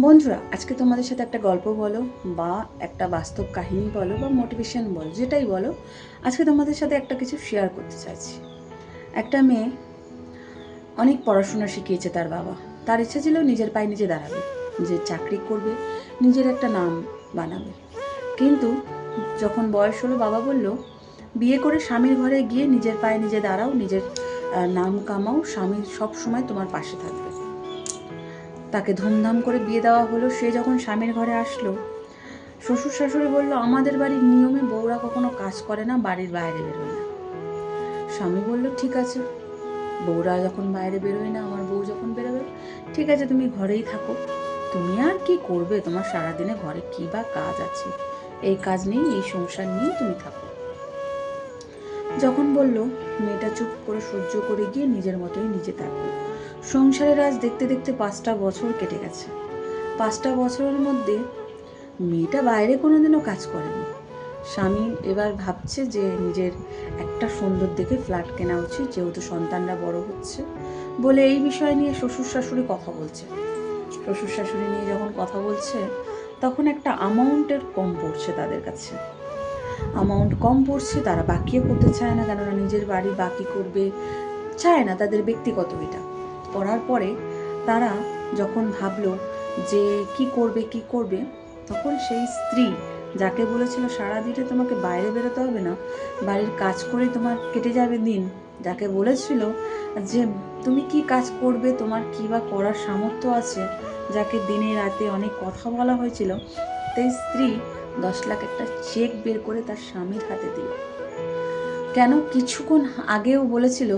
বন্ধুরা, আজকে তোমাদের সাথে একটা গল্প বলো বা একটা বাস্তব কাহিনী বলো বা মোটিভেশন বলো, যেটাই বলো, আজকে তোমাদের সাথে একটা কিছু শেয়ার করতে চাইছি। একটা মেয়ে অনেক পড়াশোনা শিখিয়েছে তার বাবা। তার ইচ্ছা ছিল নিজের পায়ে নিজে দাঁড়াবে, নিজের চাকরি করবে, নিজের একটা নাম বানাবে। কিন্তু যখন বয়স হলো, বাবা বলল, বিয়ে করে স্বামীর ঘরে গিয়ে নিজের পায়ে নিজে দাঁড়াও, নিজের নাম কামাও, স্বামী সব সময় তোমার পাশে থাকবে। তাকে ধুমধাম করে বিয়ে দেওয়া হলো, সে যখন স্বামীর ঘরে আসলো শ্বশুর শাশুড়ি বলল, আমাদের বাড়ির নিয়মে বউরা কখনো কাজ করে না, বাড়ির বাইরে বেরোয় না। স্বামী বলল, ঠিক আছে, বউরা যখন বাইরে বেরোয় না, আমার বউ যখন বেরোবে, ঠিক আছে, তুমি ঘরেই থাকো। তুমি আর কি করবে? তোমার সারাদিনে ঘরে কি বা কাজ আছে? এই কাজ নেই এই সংসার নিয়ে তুমি থাকো। যখন বলল, মেয়েটা চুপ করে সহ্য করে গিয়ে নিজের মতোই নিজে থাকল সংসারের আজ দেখতে দেখতে পাঁচটা বছর কেটে গেছে। পাঁচটা বছরের মধ্যে মেয়েটা বাইরে কোনো দিনও কাজ করেনি। স্বামী এবার ভাবছে যে নিজের একটা সুন্দর দেখে ফ্ল্যাট কেনা উচিত, যেহেতু সন্তানরা বড় হচ্ছে বলে এই বিষয় নিয়ে শ্বশুর শাশুড়ি কথা বলছে। শ্বশুর শাশুড়ি নিয়ে যখন কথা বলছে, তখন একটা অ্যামাউন্টের কম পড়ছে তাদের কাছে। অ্যামাউন্ট কম পড়ছে, তারা বাকিও করতে চায় না কেননা নিজের বাড়ি বাকি করবে, চায় না তাদের ব্যক্তিগত এটা। করার পরে তারা যখন ভাবলো যে কি করবে কি করবে, তখন সেই স্ত্রী যাকে বলেছিল, সারা দিনে তোমাকে বাইরে বেরোতে হবে না, বাড়ির কাজ করে তোমার কেটে যাবে দিন। যাকে বলেছিল যে, তুমি কি কাজ করবে? তোমার কি বা করার সামর্থ্য আছে? যাকে দিনে রাতে অনেক কথা বলা হয়েছিল তাই স্ত্রী দশ লাখ একটা চেক বের করে তার স্বামীর হাতে দিল। কেন? কিছুক্ষণ আগেও বলেছিল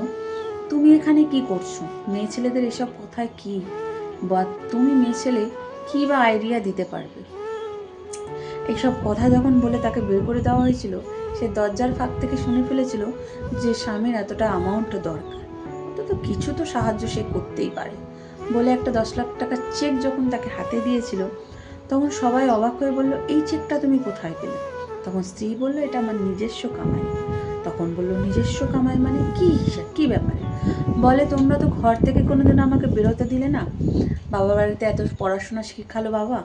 তুমি এখানে কি করছ? মেয়ে ছেলেদের এসব কথায় কি? বা তুমি মেয়ে ছেলে কি বা আইডিয়া দিতে পারবে? এইসব কথা যখন বলে তাকে বের করে দেওয়া হয়েছিল, সে দরজার ফাঁক থেকে শুনে ফেলেছিল যে স্বামীর এতটা অ্যামাউন্ট দরকার। অন্তত কিছু তো সাহায্য সে করতেই পারে। বলে একটা দশ লাখ টাকার চেক যখন তাকে হাতে দিয়েছিল, তখন সবাই অবাক হয়ে বলল, এই চেকটা তুমি কোথায় পেলে? তখন স্ত্রী বলল, এটা আমার নিজস্ব কামাই। তখন বলল, নিজস্ব কামাই মানে কি হিসাব? কি ব্যাপারে? বলে, তোমরা তো ঘর থেকে কোনোদিন আমাকে বেরোতে দিলে না। বাবা বাড়িতে এত পড়াশোনা শিখালো বাবা।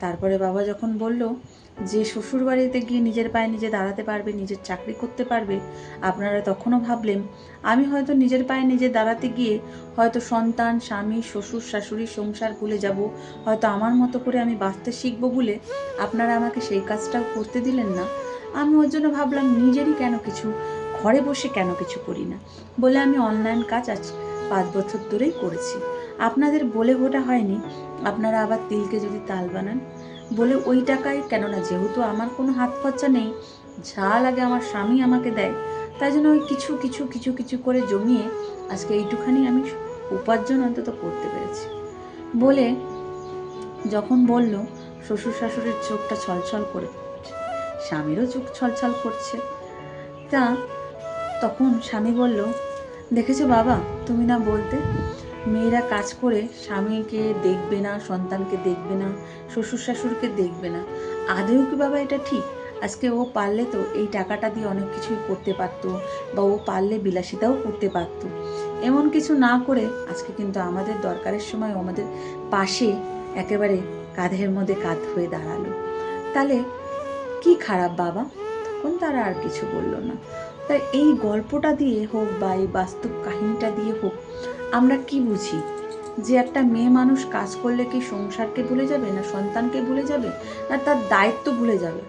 তারপরে বাবা যখন বলল যে, শ্বশুর বাড়িতে গিয়ে নিজের পায়ে নিজে দাঁড়াতে পারবে, নিজের চাকরি করতে পারবে, আপনারা তখনও ভাবলেন, আমি হয়তো নিজের পায়ে নিজে দাঁড়াতে গিয়ে হয়তো সন্তান, স্বামী, শ্বশুর, শাশুড়ি সংসার ভুলে যাব। হয়তো আমার মতো করে আমি বাঁচতে শিখব বলে আপনারা আমাকে সেই কাজটাও করতে দিলেন না। আমি ওর জন্য ভাবলাম, নিজেরই কেন কিছু? ঘরে বসে কেন কিছু করি না? বলে আমি অনলাইন কাজ আজ পাঁচ বছর ধরেই করেছি। আপনাদের বলে ওটা হয়নি? আপনারা আবার তিলকে যদি তাল বানান? বলে ওই টাকায় কেননা যেহেতু আমার কোনো হাত খরচা নেই যা লাগে আমার স্বামী আমাকে দেয়। তাই জন্য ওই কিছু কিছু কিছু কিছু করে জমিয়ে আজকে এইটুখানি আমি উপার্জন অন্তত করতে পেরেছি। বলে যখন বলল, শ্বশুর শাশুড়ির চোখটা ছলছল করে স্বামীরও চোখ ছলছল করছে। তা তখন স্বামী বলল, দেখেছ বাবা, তুমি না বলতে? মেয়েরা কাজ করে স্বামীকে দেখবে না, সন্তানকে দেখবে না শ্বশুর শাশুড়িকে দেখবে না। আদেও কি বাবা এটা ঠিক? আজকে ও পারলে তো এই টাকাটা দিয়ে অনেক কিছুই করতে পারতো বা ও পারলে বিলাসিতাও করতে পারতো। এমন কিছু না করে আজকে কিন্তু আমাদের দরকারের সময় আমাদের পাশে একেবারে কাঁধের মধ্যে কাঁধ হয়ে দাঁড়াল। তাহলে কি খারাপ বাবা? তখন তারা আর কিছু বলল না। তাই এই গল্পটা দিয়ে হোক বা এই বাস্তব কাহিনীটা দিয়ে হোক, আমরা কি বুঝি? যে একটা মেয়ে মানুষ কাজ করলে কি সংসারকে ভুলে যাবে না সন্তানকে ভুলে যাবে না তার দায়িত্ব ভুলে যাবে?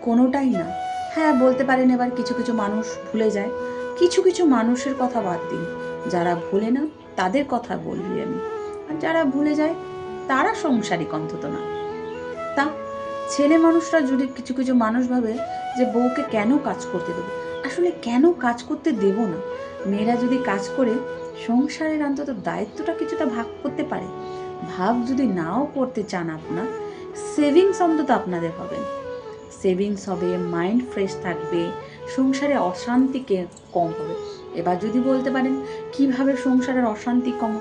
কোনোটাই না। হ্যাঁ বলতে পারেন এবার কিছু কিছু মানুষ ভুলে যায়। কিছু কিছু মানুষের কথা বাদ দিন। যারা ভুলে না, তাদের কথা বলবি আমি। আর যারা ভুলে যায়, তারা সংসারিক অন্তত না। তা ছেলে মানুষরা যদি কিছু কিছু মানুষ ভাবে যে বউকে কেন কাজ করতে দেবো? আসলে কেন কাজ করতে দেব না? মেয়েরা যদি কাজ করে, সংসারের অন্তত দায়িত্বটা কিছুটা ভাগ করতে পারে। ভাগ যদি নাও করতে চান আপনার সেভিংস অন্তত আপনাদের হবে। সেভিংস হবে মাইন্ড ফ্রেশ থাকবে, সংসারে অশান্তিকে কম হবে। এবার যদি বলতে পারেন, কীভাবে সংসারের অশান্তি কম?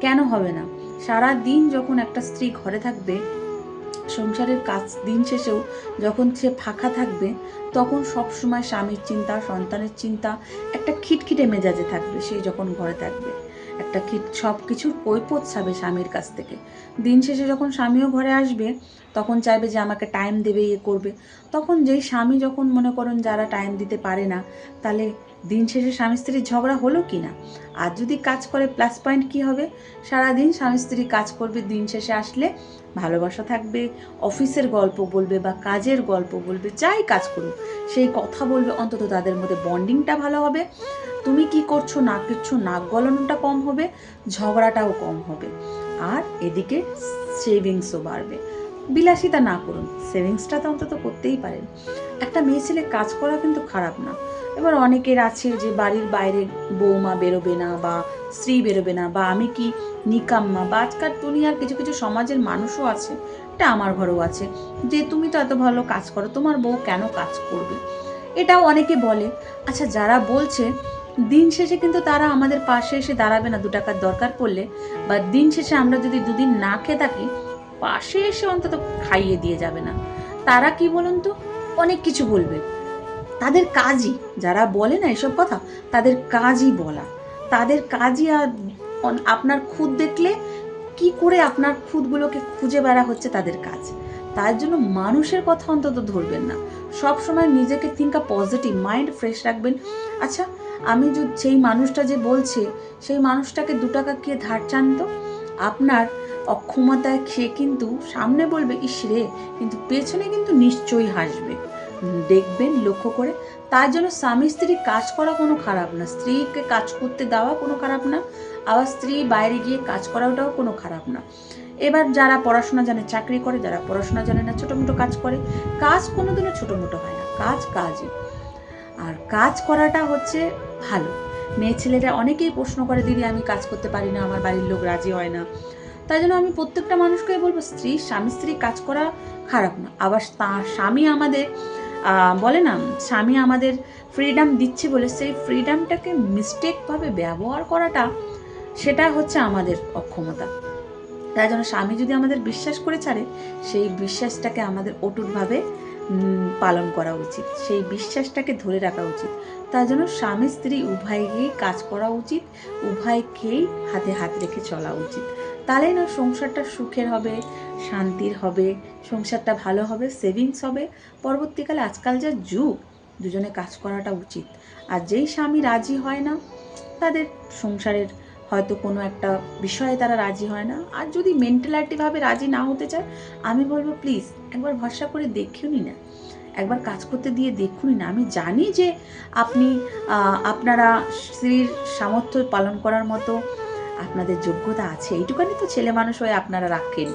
কেন হবে না? সারা দিন যখন একটা স্ত্রী ঘরে থাকবে সংসারের কাজ দিন শেষেও যখন সে ফাঁকা থাকবে, তখন সব সময় স্বামীর চিন্তা, সন্তানের চিন্তা, একটা খিটখিটে মেজাজে থাকবে সে যখন ঘরে থাকবে। একটা কি সব কিছুর কৈপত ছাবে স্বামীর কাছ থেকে। দিন শেষে যখন স্বামীও ঘরে আসবে, তখন চাইবে যে আমাকে টাইম দেবে ইয়ে করবে। তখন যেই স্বামী যখন মনে করেন যারা টাইম দিতে পারে না, তাহলে দিন শেষে স্বামী স্ত্রীর ঝগড়া হলো কি না? আর যদি কাজ করে প্লাস পয়েন্ট কি হবে? সারাদিন স্বামী স্ত্রী কাজ করবে, দিন শেষে আসলে ভালোবাসা থাকবে, অফিসের গল্প বলবে বা কাজের গল্প বলবে, যাই কাজ করুক, সেই কথা বলবে, অন্তত তাদের মধ্যে বন্ডিংটা ভালো হবে। তুমি কি করছ না কিচ্ছু নাক গলানোটা কম হবে, ঝগড়াটাও কম হবে। আর এদিকে সেভিংসও বাড়বে। বিলাসিতা না করুন, সেভিংসটা তো অন্তত করতেই পারেন। একটা মেয়ে ছেলে কাজ করা কিন্তু খারাপ না। এবার অনেকের আছে যে বাড়ির বাইরে বৌমা বেরোবে না বা স্ত্রী বেরোবে না বা আমি কি নিকাম্মা বা আজকাল দুনিয়ার কিছু কিছু সমাজের মানুষও আছে, এটা আমার ঘরেও আছে, যে তুমি তো এত ভালো কাজ করো, তোমার বউ কেন কাজ করবে? এটাও অনেকে বলে আচ্ছা যারা বলছে দিন শেষে কিন্তু তারা আমাদের পাশে এসে দাঁড়াবে না, দু টাকার দরকার পড়লে। বা দিন শেষে আমরা যদি দুদিন না খেয়ে থাকি, পাশে এসে অন্তত খাইয়ে দিয়ে যাবে না। তারা কি বলুন তো? অনেক কিছু বলবে। তাদের কাজই, যারা বলে না এসব কথা, তাদের কাজই বলা। তাদের কাজই আর আপনার খুদ দেখলে কি করে আপনার খুদগুলোকে খুঁজে বেড়া হচ্ছে তাদের কাজ? তার জন্য মানুষের কথা অন্তত ধরবেন না। সব সময় নিজেকে থিঙ্ক পজিটিভ মাইন্ড ফ্রেশ রাখবেন। আচ্ছা আমি সেই মানুষটা যে বলছে, সেই মানুষটাকে দু টাকা কে ধার চান তো? আপনার অক্ষমতায় খেয়ে কিন্তু সামনে বলবে, ইস রে, কিন্তু পেছনে কিন্তু নিশ্চয়ই হাসবে। দেখবেন লক্ষ্য করে, তার জন্য স্বামী স্ত্রী কাজ করা কোনো খারাপ না। স্ত্রীকে কাজ করতে দেওয়া কোনো খারাপ না, আবার স্ত্রী বাইরে গিয়ে কাজ করাটাও কোনো খারাপ না। এবার যারা পড়াশোনা জানে, চাকরি করে, যারা পড়াশোনা জানে না ছোটো মোটো কাজ করে, কাজ কোনোদিনও ছোটো মোটো হয় না। কাজ কাজই। আর কাজ করাটা হচ্ছে ভালো। মেয়ে ছেলেরা অনেকেই প্রশ্ন করে, দিদি, আমি কাজ করতে পারি না, আমার বাড়ির লোক রাজি হয় না। তাই জন্য আমি প্রত্যেকটা মানুষকে বলব, স্ত্রী, স্বামী, স্ত্রী কাজ করা খারাপ না। আবার তার স্বামী আমাদের বলে না, স্বামী আমাদের ফ্রিডম দিচ্ছে বলে সেই ফ্রিডমটাকে মিস্টেকভাবে ব্যবহার করাটা, সেটা হচ্ছে আমাদের অক্ষমতা। তাই জন্য স্বামী যদি আমাদের বিশ্বাস করে ছাড়ে, সেই বিশ্বাসটাকে আমাদের অটুটভাবে পালন করা উচিত। সেই বিশ্বাসটাকে ধরে রাখা উচিত। তার জন্য স্বামী, স্ত্রী উভয়কেই কাজ করা উচিত, উভয়কেই হাতে হাত রেখে চলা উচিত। তাহলেই না সংসারটা সুখের হবে, শান্তির হবে, সংসারটা ভালো হবে সেভিংস হবে। পরবর্তীকালে আজকাল যা যুগ, দুজনে কাজ করাটা উচিত। আর যেই স্বামী রাজি হয় না, তাদের সংসারের হয়তো কোনো একটা বিষয়ে তারা রাজি হয় না। আর যদি মেন্টালিটিভাবে রাজি না হতে চায়, আমি বলব, প্লিজ, একবার ভরসা করে দেখুনই না একবার কাজ করতে দিয়ে দেখুনই না আমি জানি যে আপনি আপনারা স্ত্রীর সামর্থ্য পালন করার মতো আপনাদের যোগ্যতা আছে। এইটুকানি তো ছেলে মানুষ হয়ে আপনারা রাখেন।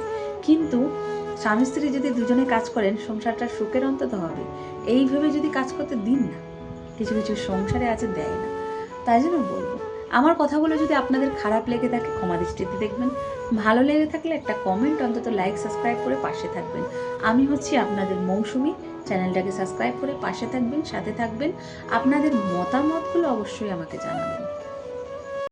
কিন্তু স্বামী স্ত্রী যদি দুজনে কাজ করেন, সংসারটা সুখের অন্তত হবে। এইভাবে যদি কাজ করতে দিন না, কিছু কিছু সংসারে আছে, দেয় না। তাই জন্য বলব আমার কথাগুলো যদি আপনাদের খারাপ লেগে থাকে, ক্ষমা দৃষ্টিতে দেখবেন। ভালো লেগে থাকলে একটা কমেন্ট অন্তত লাইক সাবস্ক্রাইব করে পাশে থাকবেন। আমি হচ্ছি আপনাদের মৌসুমি। চ্যানেলটাকে সাবস্ক্রাইব করে পাশে থাকবেন, সাথে থাকবেন। আপনাদের মতামতগুলো অবশ্যই আমাকে জানাবেন।